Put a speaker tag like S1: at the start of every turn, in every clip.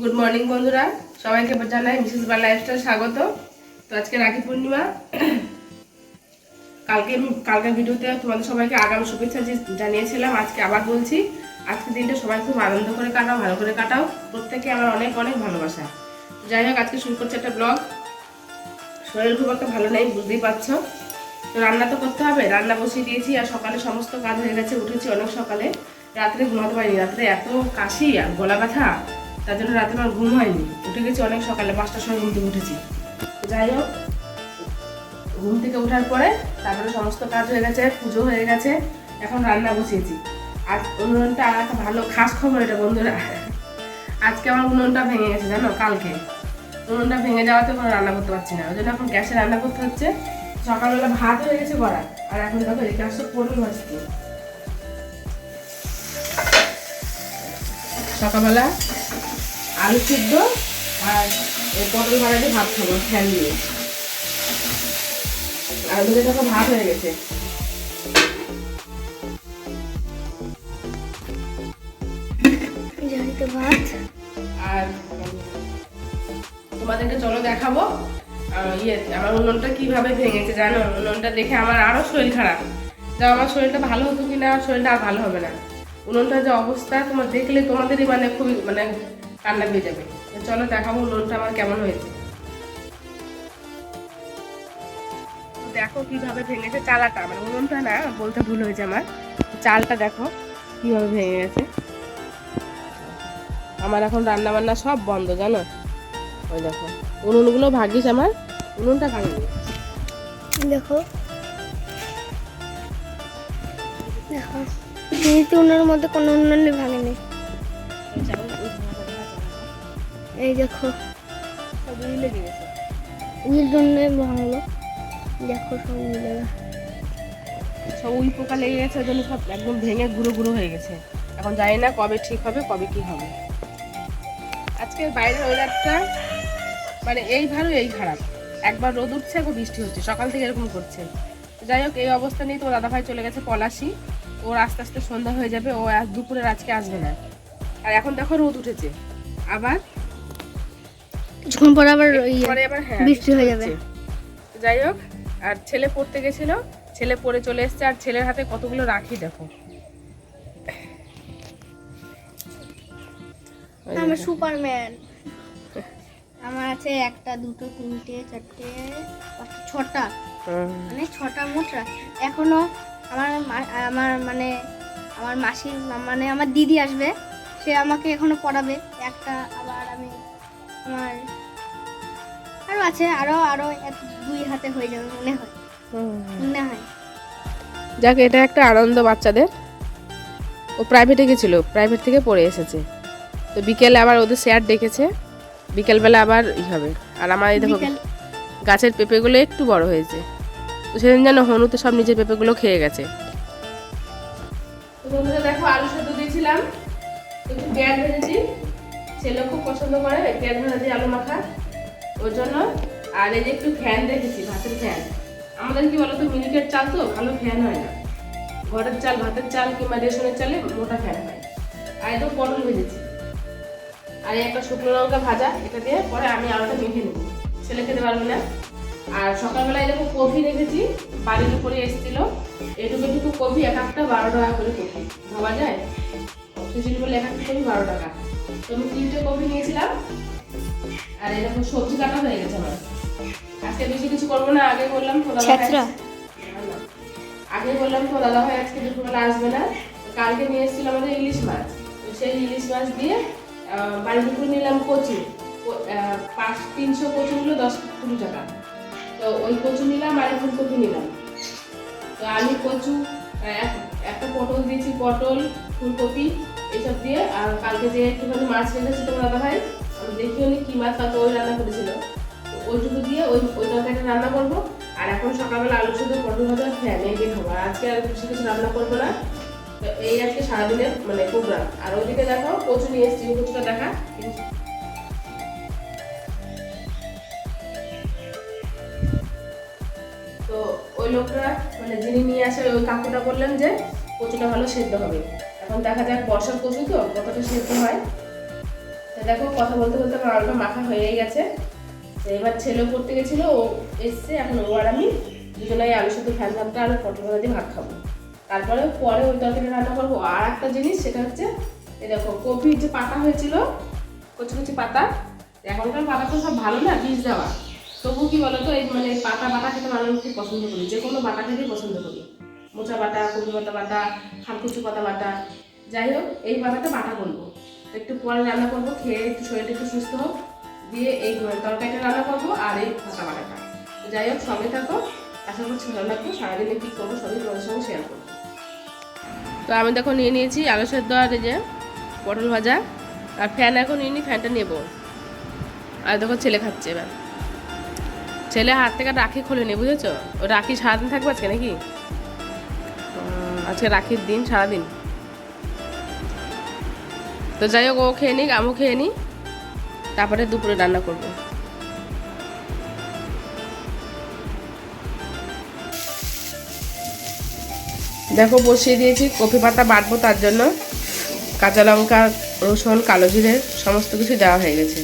S1: Good morning বন্ধুরা। সবাইকে জানাই মিসেস বার লাইফস্টাইল স্বাগত। তো আজকে রাখি পূর্ণিমা। কালকে কালকের ভিডিওতে তোমাদের সবাইকে আগাম শুভেচ্ছা যে- জানিয়েছিলাম, আজকে আবার বলছি, আজকের দিনটা সবাই খুব আনন্দ করে কাটাও, ভালো করে কাটাও। প্রত্যেকে আমার অনেক অনেক ভালোবাসা। যাই হোক, আজকে শুরু করছে একটা ব্লগ শরীর খুব একটা ভালো নেই, বুঝতেই পারছ। তো রান্না তো করতে হবে, রান্না বসিয়ে দিয়েছি আর সকালে সমস্ত কাজ হয়ে গেছে, উঠেছি অনেক সকালে। রাত্রে ঘুমাতে পারিনি, রাত্রে এত কাশি আর গলা ব্যথা। তার জন্য রাতে আমার ঘুম হয়নি। উঠে গেছি অনেক সকালে, পাঁচটার সময় ঘুম থেকে উঠেছি। যাই হোক, ঘুম থেকে ওঠার পরে তারপরে সমস্ত কাজ হয়ে গেছে, পুজো হয়ে গেছে, এখন রান্না বসিয়েছি। আজ উনুনটা আর একটা ভালো খাস খবর এটা, বন্ধুরা। আজকে আমার উনুনটা ভেঙে গেছে, জানো, কালকে। উনুনটা ভেঙে যাওয়াতে কোনো রান্না করতে পারছি না। ওই জন্য এখন গ্যাসে রান্না করতে হচ্ছে। সকালবেলা ভাত হয়ে গেছে করা আর এখন দেখো, এই গ্যাসটা পটল ভাজছি। সকালবেলা আলু সিদ্ধ আর পটল ভাজা দিয়ে ভাত খাব ফ্যান দিয়ে। আর ওদিকে দেখো ভাত হয়ে গেছে।
S2: ভাত।
S1: আর তোমাদেরকে চলো দেখাবো ইয়ে আমার উনুনটা কীভাবে ভেঙেছে জানো? উনুনটা দেখে আমার আরও শরীর খারাপ। যা আমার শরীরটা ভালো হতো কিনা শরীরটা আর ভালো হবে না। উনুনটার যে অবস্থা তোমার দেখলে তোমাদেরই মানে খুবই মানে কান্না পেয়ে যাবে। চলো দেখাবো উনুনটা আমার কেমন হয়েছে। দেখো কীভাবে ভেঙেছে চালাটা। মানে উনুনটা না, বলতে ভুল হয়েছে আমার। চালটা দেখো কীভাবে ভেঙে গেছে। আমার এখন রান্না বান্না সব বন্ধ, জানো? ওই দেখো, উনুনগুলো ভাগিস আমার। উনুনটা ভাঙিনি
S2: দেখো। দেখো ওনার মধ্যে কোনো উন্নয়নই ভাঙেনি। এই দেখো।
S1: সব উই লেগে গেছে
S2: এর জন্য ভাঙলো দেখো সব মিলে
S1: সব উই পোকা লেগে গেছে জন্য সব একদম ভেঙে গুঁড়ো গুঁড়ো হয়ে গেছে। এখন জানি না কবে ঠিক হবে, কবে কি হবে। আজকে বাইরের ওয়েদারটা মানে এই ভালো, এই খারাপ। একবার রোদ উঠছে, একবার বৃষ্টি হচ্ছে। সকাল থেকে এরকম করছে। যাই হোক, এই অবস্থা নিয়ে তো দাদাভাই চলে গেছে পলাশি। ওর আস্তে আস্তে সন্ধ্যা হয়ে যাবে। ও দুপুরের আজকে আসবে না। আর এখন দেখো রোদ উঠেছে। আবার
S2: কিছুক্ষণ পর আবার ইয়ে
S1: পরে আবার হ্যাঁ
S2: বৃষ্টি হয়ে যাবে।
S1: যাই হোক আর ছেলে পড়তে গেছিল ছেলে পড়ে চলে এসেছে আর ছেলের হাতে কতগুলো রাখি দেখো।
S2: আমার সুপারম্যান। আমার আছে একটা দুটো তিনটে চারটে পাঁচটা ছটা। মানে ছটা মোট রাখি এখনও আমার আমার মানে আমার মাসির মানে আমার দিদি আসবে সে আমাকে এখনও পড়াবে। একটা আবার আমি আমার আরও আছে আরও আরও দুই হাতে হয়ে যাবে মনে হয়। মনে হয়।
S1: যাক এটা একটা আনন্দ বাচ্চাদের। ও প্রাইভেটে গেছিল প্রাইভেট থেকে পড়ে এসেছে। তো বিকেলে আবার ওদের স্যার ডেকেছে বিকেলবেলা আবার ই হবে। আর আমার এই দেখো গাছের পেঁপেগুলো একটু বড় হয়েছে। তো সেদিন যেন হনুতে সব নিজের পেঁপেগুলো খেয়ে গেছে। তো বন্ধুরা দেখো আলু সেদ্ধ দিয়েছিলাম। একটু ভেজেছি। ছেলে খুব পছন্দ করে পেঁয়াজ ভাজা দিয়ে আলু মাখা। ওর জন্য। আর এই যে একটু ফ্যান রেখেছি ভাতের ফ্যান। আমাদের কি বলতো মিনিকেট চাল তো, ভালো ফ্যান হয় না। ঘরের চাল, ভাতের চাল কিংবা রেশনের চালে মোটা ফ্যান হয়। আর এটা পটল ভেজেছি। আর একটা শুকনো লঙ্কা ভাজা, এটা দিয়ে পরে আমি আলুটা মেখে নেব। ছেলে খেতে পারবে না। আর সকালবেলায় দেখো কফি রেখেছি, বাড়ির উপরে এসেছিল। এটুকু এটুকু কফি, এক একটা বারো টাকা করে কফি। ভাবা যায়? অক্সিজেন বলে এক একটা কফি বারো টাকা। তো আমি তিনটে কফি নিয়েছিলাম। আর এরকম সবজি কাটা হয়ে গেছে আমার। আজকে বেশি কিছু করব না আগে বললাম না। আগে বললাম তো দাদা ভাই আজকে দুপুরবেলা আসবে না কালকে নিয়ে এসেছিল আমাদের ইলিশ মাছ। তো সেই ইলিশ মাছ দিয়ে আহ, বাড়ির উপর নিলাম কচু। পাঁচ তিনশো কচু হলো দশ কুড়ি টাকা। তো ওই কচু নিলাম আর এখন কপি নিলাম। তো আলু কচু একটা পটল দিয়েছি পটল ফুলকপি এইসব দিয়ে আর কালকে যে একটুখানি মাছ রেখেছি তোমার দাদা ভাই আমি দেখিও নি কি মাছ ওই রান্না করেছিল। ওইটুকু দিয়ে ওই ওই তরকারিটা রান্না করব। আর এখন সকালবেলা আলু শুধু পটল ভাজা ফ্যান এই দিয়ে খাব। আজকে আর কিছু কিছু রান্না করব না। এই আজকে সারাদিনের মানে প্রোগ্রাম আর ওইদিকে দেখো, কচু নিয়ে এসেছি, কচুটা দেখা। তো ওই লোকটা মানে যিনি নিয়ে আসে, ওই কাকুটা বললেন যে কচুটা ভালো সেদ্ধ হবে। এখন দেখা যাক বর্ষার কচু তো, কতটা সেদ্ধ হয়। দেখো, কথা বলতে বলতে আমার আলুটা মাখা হয়ে গেছে। এবার ছেলেও পড়তে গেছিল, ও এসছে, এখন ও আর আমি দুজনেই আলু শুধু ফ্যান ভাতটা আর পটল ভাজা দিয়ে ভাত খাব। তারপরে পরে ওই তরকারি রান্না করব। আর একটা জিনিস, সেটা হচ্ছে, এই দেখো, কপির যে পাতা হয়েছিল কচি কচি পাতা, এখনকার পাতা তো সব ভালো না, বীজ দেওয়া। তবু কি বলতো, এই মানে পাতা বাটা খেতে মানুষ খুব পছন্দ করি, যে কোনো বাটা খেতেই পছন্দ করি। মোচা বাটা কপি পাতা বাটা খালকুচু পাতা বাটা যাই হোক, এই পাতাটা বাটা করব। একটু পরে রান্না করব, খেয়ে একটু শরীরটা একটু সুস্থ হোক, দিয়ে এই তরকারিটা রান্না করব আর এই পাতা বাটাটা। যাই হোক, সঙ্গে থাকো, আশা করছি ভালো লাগবে, সারাদিনে কী করব সবই তোমাদের সঙ্গে শেয়ার করব। তো আমি দেখো নিয়ে নিয়েছি আলু সেদ্ধ আর যে পটল ভাজা, আর ফ্যান এখন নিয়ে নিই ফ্যানটা নেব। আর দেখো ছেলে খাচ্ছে এবার। ছেলে হাত থেকে রাখি খুলে নি, বুঝেছ? ও রাখি সারাদিন থাকবে আজকে নাকি? আজকে রাখির দিন, সারাদিন। তো যাই হোক, ও খেয়ে নিক, আমিও খেয়ে নিই। তারপরে দুপুরে রান্না করব। দেখো, বসিয়ে দিয়েছি কপি পাতা বাটবো তার জন্য। কাঁচা লঙ্কা, রসুন, কালো জিরে, সমস্ত কিছু দেওয়া হয়ে গেছে।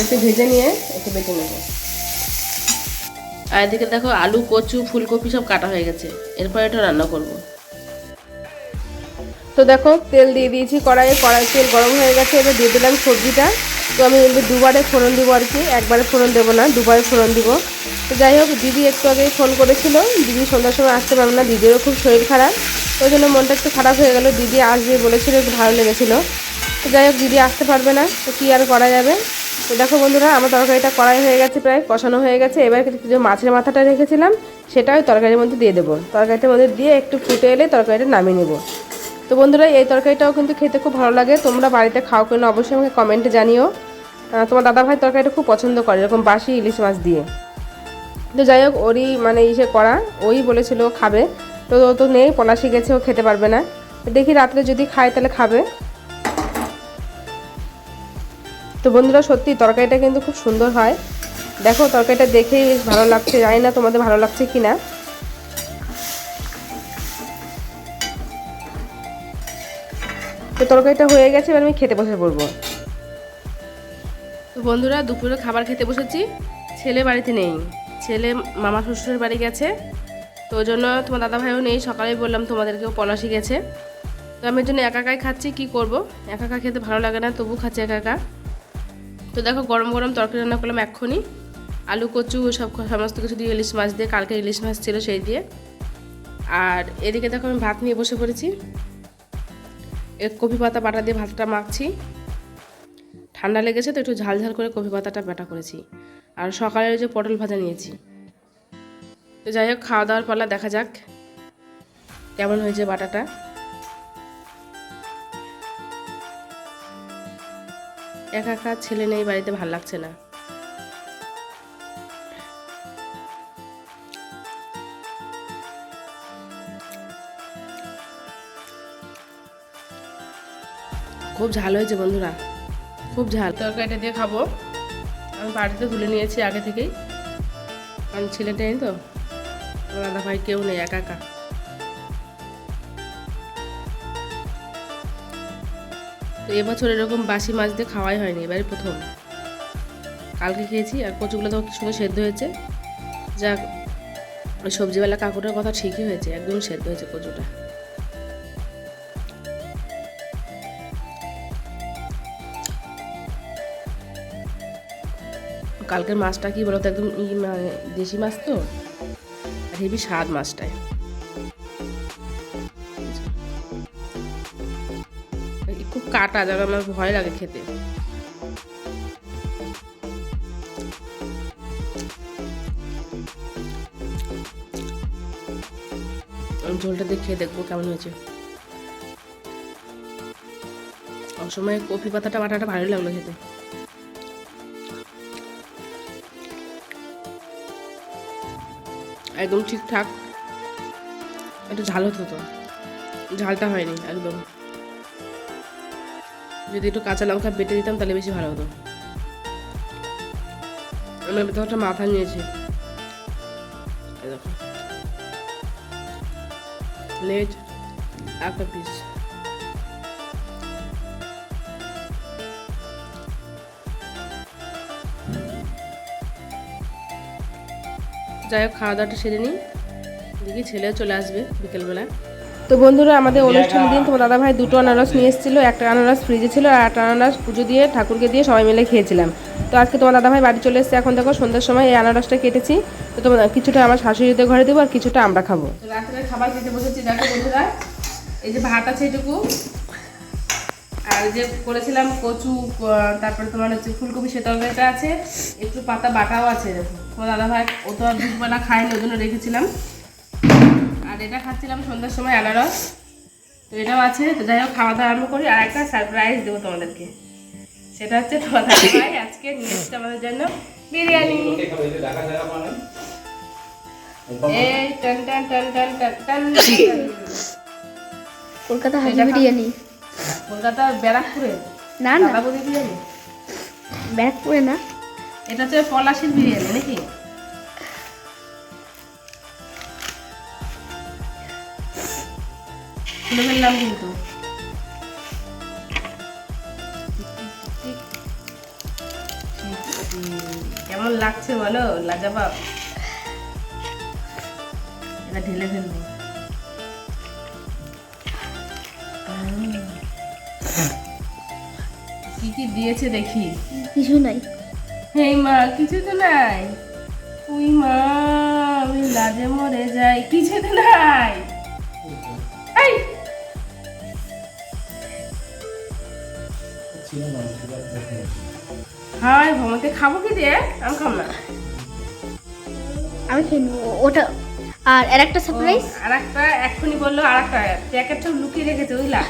S1: একটু ভেজে নিয়ে একটু বেটে নেব। আর এদিকে দেখো, আলু, কচু, ফুলকপি সব কাটা হয়ে গেছে। এরপর এটা রান্না করব। তো দেখো, তেল দিয়ে দিয়েছি কড়াইয়ে। কড়াই তেল গরম হয়ে গেছে, এবার দিয়ে দিলাম সবজিটা। তো আমি দুবারে ফোড়ন দিব আর কি। একবারে ফোড়ন দেবো না, দুবারে ফোড়ন দিব। তো যাই হোক, দিদি একটু আগে ফোন করেছিল। দিদি সন্ধ্যার সময় আসতে পারবে না, দিদিরও খুব শরীর খারাপ। ওই জন্য মনটা একটু খারাপ হয়ে গেল। দিদি আসবে বলেছিল, একটু ভালো লেগেছিলো। তো যাই হোক, দিদি আসতে পারবে না। তো কী আর করা যাবে? তো দেখো বন্ধুরা, আমার তরকারিটা কড়াই হয়ে গেছে, প্রায় কষানো হয়ে গেছে। এবার যে মাছের মাথাটা রেখেছিলাম, সেটা ওই তরকারির মধ্যে দিয়ে দেবো। তরকারিটার মধ্যে দিয়ে একটু ফুটে এলে তরকারিটা নামিয়ে নেব। তো বন্ধুরা, এই তরকারিটাও কিন্তু খেতে খুব ভালো লাগে। তোমরা বাড়িতে খাও কিনা অবশ্যই আমাকে কমেন্টে জানিও। তোমার দাদা ভাই তরকারিটা খুব পছন্দ করে, এরকম বাসি ইলিশ মাছ দিয়ে। তো যাই হোক, ওরই মানে ইসে করা, ওই বলেছিল খাবে। তো ও তো নেই, পলাশি গেছে, ও খেতে পারবে না। দেখি রাত্রে যদি খায়, তাহলে খাবে। তো বন্ধুরা, সত্যি তরকারিটা কিন্তু খুব সুন্দর হয়। দেখো, তরকারিটা দেখেই বেশ ভালো লাগছে, জানি না তোমাদের ভালো লাগছে কি না তো তরকারিটা হয়ে গেছে, এবার আমি খেতে বসে পড়ব। তো বন্ধুরা, দুপুরে খাবার খেতে বসেছি। ছেলে বাড়িতে নেই। ছেলে মামা শ্বশুরের বাড়ি গেছে। তো ওই জন্য তোমার দাদা ভাইও নেই। সকালেই বললাম তোমাদেরকেও পলাশি গেছে তো আমি জন্য একা একাই খাচ্ছি, কি করব? একা একা খেতে ভালো লাগে না তবু খাচ্ছি একা একা। তো দেখো, গরম গরম তরকারি রান্না করলাম এক্ষুনি। আলু, কচু, সব সমস্ত কিছু দিয়ে ইলিশ মাছ দিয়ে, কালকে ইলিশ মাছ ছিল সেই দিয়ে। আর এদিকে দেখো, আমি ভাত নিয়ে বসে পড়েছি। কপি পাতা বাটা দিয়ে ভাতটা মাখছি। ঠান্ডা লেগেছে তো একটু ঝাল ঝাল করে কপি পাতাটা বাটা করেছি। আর সকালে যে পটল ভাজা নিয়েছি। তো যাই হোক, খাওয়া দাওয়ার পালা দেখা যাক কেমন হয়েছে বাটাটা। একা একা ছেলে নেই, বাড়িতে ভালো লাগছে না। খুব ঝাল হয়েছে বন্ধুরা, খুব ঝাল। তরকারিটা দিয়ে খাব। আমি বাড়িতে তুলে নিয়েছি আগে থেকেই। কারণ ছেলেটা নেই তো দাদা ভাই কেউ নেই, একা একা। তো এবছর এরকম বাসি মাছ দিয়ে খাওয়াই হয়নি, এবারে প্রথম। কালকে খেয়েছি, আর কচুগুলো তো সুন্দর সেদ্ধ হয়েছে। যাক, ওই সবজিওয়ালা কাকুটার কথা ঠিকই হয়েছে, একদম সেদ্ধ হয়েছে কচুটা। কালকের মাছটা কি বলতো, একদম দেশি মাছ তো? হেবি স্বাদ মাছটায়। খুব কাটা যাবে আমার ভয় লাগে খেতে। ঝোলটা দিয়ে খেয়ে দেখব কেমন হয়েছে। অসময়ে কফি পাতাটা, বাটাটা ভালো লাগল খেতে। একদম ঠিকঠাক। একটু ঝাল হতো তো। ঝালটা হয়নি একদম। যদি একটু কাঁচা লঙ্কা বেটে দিতাম তাহলে বেশি ভালো হতো। আমি ভেতর একটা মাথা নিয়েছি। লেজ একটা পিস যাই হোক খাওয়া দাওয়াটা সেরে নিই। দেখি ছেলেও চলে আসবে বিকেলবেলা তো বন্ধুরা আমাদের অনুষ্ঠানের দিন তোমার দাদা ভাই দুটো আনারস নিয়ে এসেছিল একটা আনারস ফ্রিজে ছিল আর একটা আনারস পুজো দিয়ে ঠাকুরকে দিয়ে সবাই মিলে খেয়েছিলাম। তো আজকে তোমার দাদা ভাই বাড়ি চলে এসেছে। এখন দেখো সন্ধ্যার সময় এই আনারসটা কেটেছি। তো তোমার কিছুটা আমার শাশুড়িদের ঘরে দেবো আর কিছুটা আমরা খাব। তো রাত্রে খাবার খেতে বসেছি। দেখো বন্ধুরা এই যে ভাত আছে এটুকু। আর যে করেছিলাম কচু তারপরে তোমার হচ্ছে ফুলকপি সে তরকারিটা আছে। একটু পাতা বাটাও আছে দেখো। তোমার দাদা ভাই ও তো আর দুপুরবেলা খায়নি ওই জন্য রেখেছিলাম। আর এটা খাচ্ছিলাম সন্ধ্যার সময় আনারস। তো এটাও আছে। তো যাই হোক খাওয়া দাওয়া আরম্ভ করি। আর একটা সারপ্রাইজ দেবো তোমাদেরকে। সেটা হচ্ছে তোমার দাদা ভাই আজকে নিয়ে এসছে আমাদের জন্য বিরিয়ানি। এই টান টান টান টান টান টান।
S2: কলকাতা হাজি বিরিয়ানি।
S1: কলকাতা ব্যারাকপুরে?
S2: না না।
S1: বিরিয়ানি
S2: ব্যারাকপুরে না।
S1: এটা হচ্ছে পলাশির বিরিয়ানি নাকি? খুলে ফেললাম কিন্তু। কেমন লাগছে বলো? লাজাবাব। এটা ঢেলে ফেলব। কি কি দিয়েছে দেখি?
S2: কিছু নাই।
S1: হেই মা কিছু তো নাই। ওই মা আমি লাজে মরে যাই কিছু তো নাই। এই হাই ভমাতে খাব কি দিয়ে? আমি খাব না।
S2: আমি খেয়ে নেব। ওটা আর আর একটা সারপ্রাইজ
S1: আর একটা এক্ষুনি বলল আর একটা প্যাকেটটা লুকিয়ে রেখেছে বুঝলা?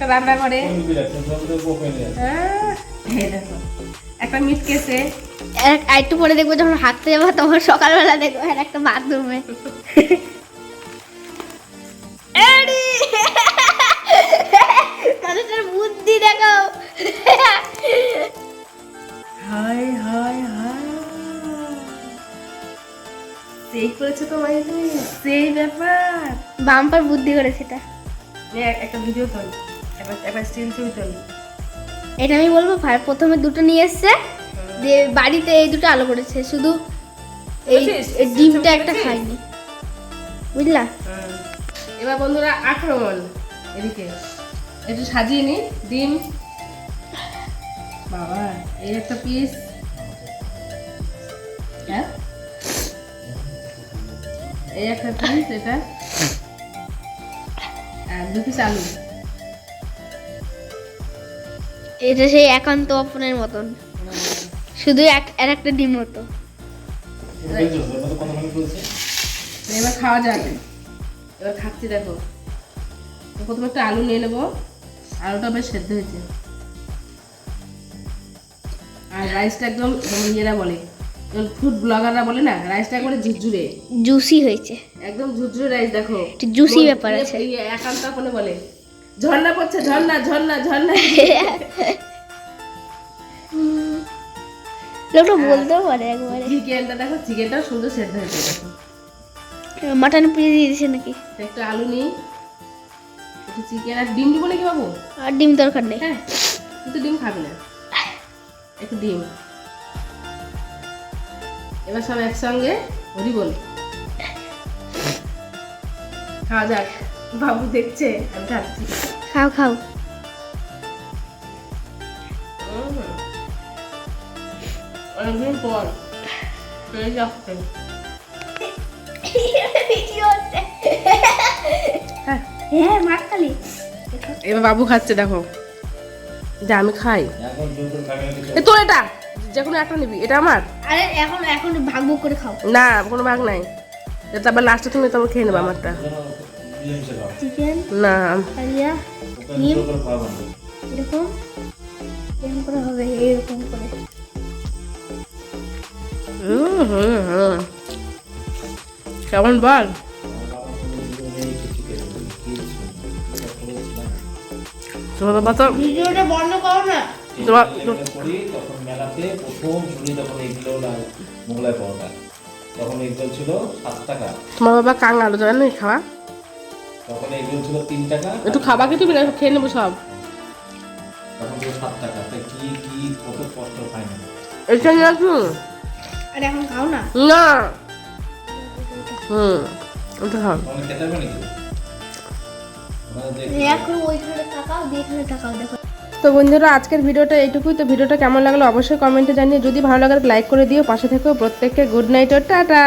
S1: একটা রান্না করে। হ্যাঁ, একটা মিট কেসে
S2: একটু পরে দেখব যখন হাঁটতে যাব তখন সকালবেলা দেখব আর একটা বাথরুমে। বুদ্ধি দেখো।
S1: হাই হাই হাই সেই করেছে তো সেই ব্যাপার।
S2: বাম্পার বুদ্ধি করে সেটা
S1: একটা ভিডিও তোল স্টিল
S2: এটা আমি বলব প্রথমে দুটো নিয়ে এসছে দিয়ে বাড়িতে এই দুটো আলো করেছে শুধু এই? ডিমটা একটা? খাইনি। বুঝলা?
S1: এবার বন্ধুরা আক্রমণ এদিকে। একটু সাজিয়ে নি ডিম। বাবা এই একটা পিস হ্যাঁ? এই একটা পিস এটা। আর দু পিস আলু।
S2: এটা সেই একান্ত অপনের মতন। শুধু এক আর একটা ডিম মতো
S1: এবার খাওয়া যাবে। এবার খাচ্ছি দেখো। প্রথমে একটা আলু নিয়ে নেব। আলুটা বেশ সেদ্ধ হয়েছে। আর রাইসটা একদম ইয়েরা বলে ফুড ব্লগাররা বলে না রাইসটা একবারে ঝুরঝুরে।
S2: জুসি হয়েছে।
S1: একদম ঝুরঝুরে রাইস দেখো।
S2: একটু
S1: মন-
S2: ব্যাপার আছে।
S1: একান্ত আপনে বলে। ঝর্ণা পড়ছে ঝর্ণা ঝর্ণা ঝর্ণা।
S2: লোকটা বলতেও পারে একবারে।
S1: চিকেনটা দেখো চিকেনটা সুন্দর সেদ্ধ হয়েছে দেখো।
S2: মাটন পিস দিয়ে দিছে নাকি?
S1: একটু আলু নিই একটু চিকেন আর ডিম দিব নাকি বাবু?
S2: আর ডিম দরকার নেই।
S1: হ্যাঁ তুই তো ডিম খাবি না। একটু ডিম। এবার সব একসঙ্গে হরি বল। খাওয়া যাক। বাবু দেখছে আমি খাচ্ছি।
S2: খাও খাও।
S1: অনেকদিন পর পেয়ে যাচ্ছে হ্যাঁ এবার বাবু খাচ্ছে দেখো। যে আমি খাই। এ তোর এটা? যে কোনো একটা নিবি। এটা আমার?
S2: আরে এখন এখন ভাগ ভাগ করে খাও।
S1: না কোনো ভাগ নাই। তারপর লাস্টে তুমি তোমার খেয়ে নেব আমারটা।
S2: চিকেন
S1: না।
S2: কালিয়া ডিম এরকম। এরকম করে হবে এরকম করে।
S1: হুম হুম হুম। কেমন বল? তোমার বাবা তো
S2: ভিডিওটা বন্ধ করো না।
S1: তোমার
S3: করি তখন মেলাতে প্রথম শুনি তখন এগুলো মোগলাই পাওয়াটা তখন এগুলো ছিল সাত টাকা।
S1: তোমার বাবা কাঙ্গাল খাওয়া?
S3: তখন এগুলো ছিল তিন টাকা
S1: একটু খাবা কি তুমি খেয়ে নেব সব।
S3: তখন ছিল সাত টাকা। তাই কি কি কত কষ্ট হয় না।
S1: এটা নিয়ে আসুন
S2: আর এখন খাও না।
S1: না। হুম ওটা খাও।
S3: ওখানে খেতে হবে নাকি?
S2: এখন ওইখানে তাকাও দিয়ে তাকাও দেখো।
S1: তো বন্ধুরা আজকের ভিডিওটা এইটুকুই। তো ভিডিওটা কেমন লাগল অবশ্যই কমেন্টে জানিয়ে যদি ভালো লাগে লাইক করে দিও। পাশে থেকেও প্রত্যেককে গুড নাইট ও টাটা।